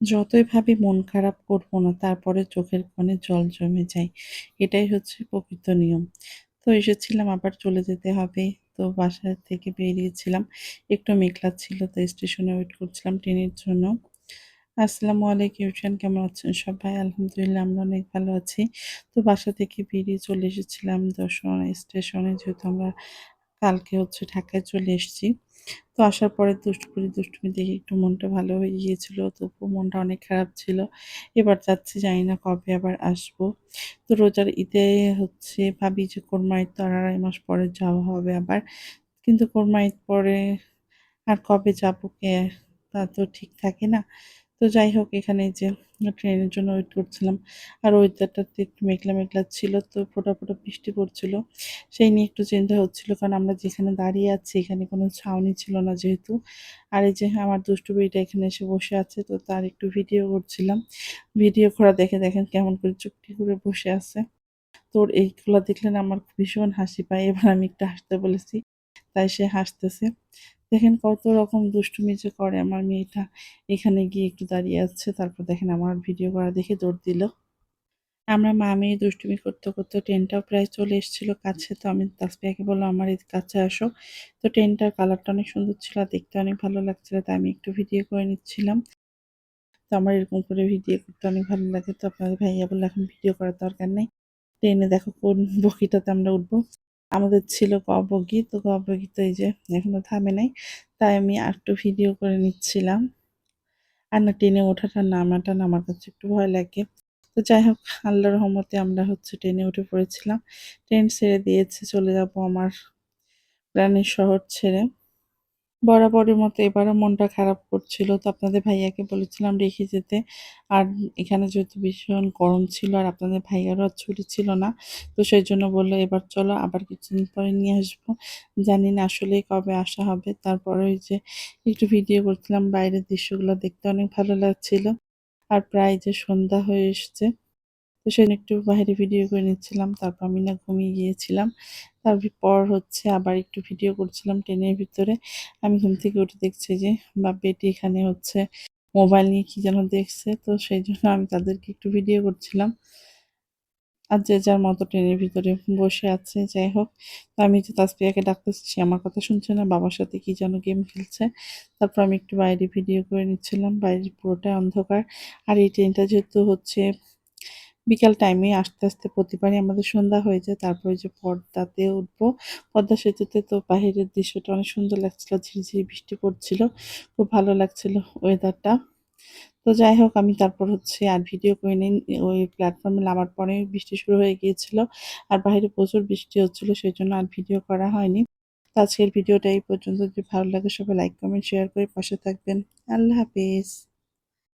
যতই ভাবি মন খারাপ করব না, তারপরে চোখের কোণে জল জমে যায়। এটাই হচ্ছে প্রকৃত নিয়ম। তো এসেছিলাম আবার চলে যেতে হবে। তো বাসা থেকে বেরিয়েছিলাম। একটু মেঘলা ছিল তো স্টেশনে ওয়েট করছিলাম ট্রেনের জন্য। আসসালামু আলাইকুম এভরিওয়ান কেমন আছেন সবাই? আলহামদুলিল্লাহ আমরা অনেক ভালো আছি। তো বাসা থেকে বেরিয়ে চলে এসেছিলাম দর্শন স্টেশনে যেহেতু আমরা কালকে হচ্ছে ঢাকায় চলে এসেছি। তো আসার পরে দুষ্টুপুরি, দুষ্টুমি দেখে একটু মনটা ভালো হয়ে গিয়েছিল। তবুও মনটা অনেক খারাপ ছিল। এবার যাচ্ছি, জানি না কবে আবার আসব। তো রোজার ঈদে হচ্ছে ভাবি যে কোরমা ঈদ তো আর আড়াই মাস পরে যাওয়া হবে আবার। কিন্তু কোরমা ঈদ পরে আর কবে যাব কে তা তো ঠিক থাকে না। তো যাই হোক এখানে যে ট্রেনের জন্য ওয়েট করছিলাম। আর ওয়েদারটাতে একটু মেঘলা, মেঘলা ছিল তো ফোঁটা, ফোটা বৃষ্টি পড়ছিল। সেই নিয়ে একটু চিন্তা হচ্ছিল কারণ আমরা যেখানে দাঁড়িয়ে আছি এখানে কোনো ছাউনি ছিল না যেহেতু। আর এই যে আমার দুষ্টু বেবিটা এখানে এসে বসে আছে তো তার একটু ভিডিও করছিলাম। ভিডিও করা দেখে দেখেন কেমন করে চুপটি করে বসে আছে। তোর এইগুলা দেখলে না আমার ভীষণ হাসি পায়। এবার আমি একটু হাসতে বলেছি। তাই সে হাসতেছে। দেখেন কত রকম দুষ্টুমি যে করে আমার মেয়েটা। এখানে গিয়ে একটু দাঁড়িয়ে আছে। তারপর দেখেন আমার ভিডিও করা দেখে দৌড় দিল। আমরা মা মেয়ে দুষ্টুমি করতে, করতে ট্রেনটাও প্রায় চলে এসেছিল কাছে। তো আমি তাসফিয়াকে বললাম, "আমার এই কাছে আসো।" তো ট্রেনটার কালারটা অনেক সুন্দর ছিল আর দেখতে অনেক ভালো লাগছিল। তাই আমি একটু ভিডিও করে নিচ্ছিলাম। তো আমার এরকম করে ভিডিও করতে অনেক ভালো লাগে। তো আপনাদের ভাইয়া বলল, "এখন ভিডিও করার দরকার নেই। ট্রেনে দেখো কোন বগিটাতে আমরা উঠবো।" আমাদের ছিল গল্পগীত। তো ক বগি তো এই যে এখনও থামে নাই। তাই আমি আরেকটু ভিডিও করে নিচ্ছিলাম। আর না ট্রেনে ওঠাটা, নামাটা আমার কাছে একটু ভয় লাগে। তো যাই হোক, আল্লাহর রহমতে আমরা হচ্ছে ট্রেনে উঠে পড়েছিলাম। ট্রেন ছেড়ে দিয়েছে, চলে যাব আমার প্রাণের শহর ছেড়ে। বরাবরের মতো এবারও মনটা খারাপ করছিল। তো আপনাদের ভাইয়াকে বলেছিলাম রেখে যেতে। আর এখানে যেহেতু ভীষণ গরম ছিল আর আপনাদের ভাইয়ারও আর ছুটি ছিল না। তো সেই জন্য বলল "এবার চলো আবার কিছুদিন পরে নিয়ে আসব।" জানি না আসলেই কবে আসা হবে। তারপরে ওই যে একটু ভিডিও করছিলাম, বাইরের দৃশ্যগুলো দেখতে অনেক ভালো লাগছিল। আর প্রায় যে সন্ধ্যা হয়ে এসছে। তো সেজন্য একটু বাইরে ভিডিও করে নিচ্ছিলাম। তারপর আমি না ঘুমিয়ে গিয়েছিলাম। তারপর হচ্ছে আবার একটু ভিডিও করছিলাম ট্রেনের ভিতরে। আমি ঘুম থেকে উঠে দেখছি যে বা বেটি এখানে হচ্ছে মোবাইল নিয়ে কি যেন দেখছে। তো সেই জন্য আমি তাদেরকে একটু ভিডিও করছিলাম। আর যে যার মতো ট্রেনের ভিতরে বসে আছে, যাই হোক। তো আমি যে তাসফিয়াকে ডাকতেছি, সে আমার কথা শুনছে না। বাবার সাথে কি যেন গেম খেলছে। তারপর আমি একটু বাইরে ভিডিও করে নিচ্ছিলাম। বাইরে পুরোটাই অন্ধকার। আর এই ট্রেনটা যেহেতু হচ্ছে বিকাল টাইমে আস্তে আসতে প্রতিবারই আমাদের সন্ধ্যা হয়ে যায়। তারপরে যে পদ্মাতে উঠবো। পদ্মা সেতুতে তো বাহিরের দৃশ্যটা অনেক সুন্দর লাগছিল। ঝিরিঝিরি বৃষ্টি পড়ছিল। খুব ভালো লাগছিল ওয়েদারটা। তো যাই হোক আমি তারপর হচ্ছে আর ভিডিও করে নিই। ওই প্ল্যাটফর্মে নামার পরে বৃষ্টি শুরু হয়ে গিয়েছিল। আর বাইরে প্রচুর বৃষ্টি হচ্ছিল সেজন্য আর ভিডিও করা হয়নি। আজকের ভিডিওটা এই পর্যন্ত যদি ভালো লাগে সবাই লাইক, কমেন্ট, শেয়ার করে পাশে থাকবেন। আল্লাহ হাফেজ।